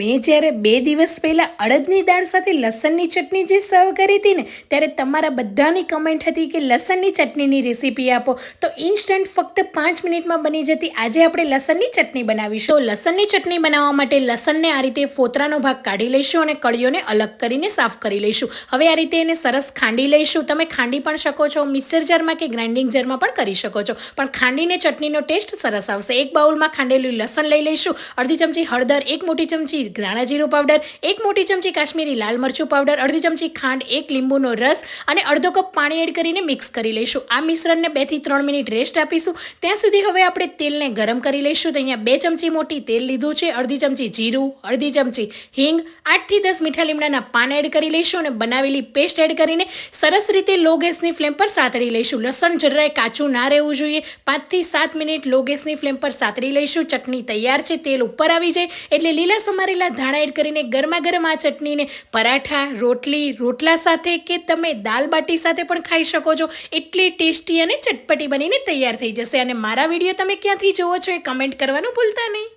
મેં જ્યારે બે દિવસ પહેલાં અડદની દાળ સાથે લસણની ચટણી જે સર્વ કરી હતી ને, ત્યારે તમારા બધાની કમેન્ટ હતી કે લસણની ચટણીની રેસીપી આપો. તો ઇન્સ્ટન્ટ ફક્ત પાંચ મિનિટમાં બની જતી આજે આપણે લસણની ચટણી બનાવીશું. લસણની ચટણી બનાવવા માટે લસણને આ રીતે ફોતરાનો ભાગ કાઢી લઈશું અને કળીઓને અલગ કરીને સાફ કરી લઈશું. હવે આ રીતે એને સરસ ખાંડી લઈશું. તમે ખાંડી પણ શકો છો મિક્સર જારમાં કે ગ્રાઇન્ડિંગ જારમાં પણ કરી શકો છો. પણ ખાંડીને ચટણીનો ટેસ્ટ સરસ આવશે. એક બાઉલમાં ખાંડેલું લસણ લઈ લઈશું. અડધી ચમચી હળદર, એક મોટી ચમચી ધાણા જીરું પાવડર એક મોટી ચમચી કાશ્મીરી લાલ મરચું પાવડર અડધી ચમચી ખાંડ, એક લીંબુનો રસ અને અડધો કપ પાણી એડ કરીને મિક્સ કરી લઈશું. આ મિશ્રણને બેથી ત્રણ મિનિટ રેસ્ટ આપીશું. ત્યાં સુધી હવે આપણે તેલને ગરમ કરી લઈશું. તો અહીંયા બે ચમચી મોટી તેલ લીધું છે, અડધી ચમચી જીરું, અડધી ચમચી હિંગ આઠથી દસ મીઠા લીમડાના પાન એડ કરી લઈશું અને બનાવેલી પેસ્ટ એડ કરીને સરસ રીતે લો ગેસની ફ્લેમ પર સાતળી લઈશું. લસણ જરાય કાચું ના રહેવું જોઈએ. પાંચથી સાત મિનિટ લો ગેસની ફ્લેમ પર સાતળી લઈશું. ચટણી તૈયાર છે, તેલ ઉપર આવી જાય. એટલે લીલા સમારેલા ધાણા કરીને ગરમા ગરમ આ ચટણીને પરાઠા, રોટલી, રોટલા સાથે કે તમે દાલ બાટી સાથે પણ ખાઈ શકો છો. એટલી ટેસ્ટી અને ચટપટી બનીને તૈયાર થઈ જશે. અને મારા વીડિયો તમે ક્યાંથી જોવો છો એ કમેન્ટ કરવાનું ભૂલતા નહીં.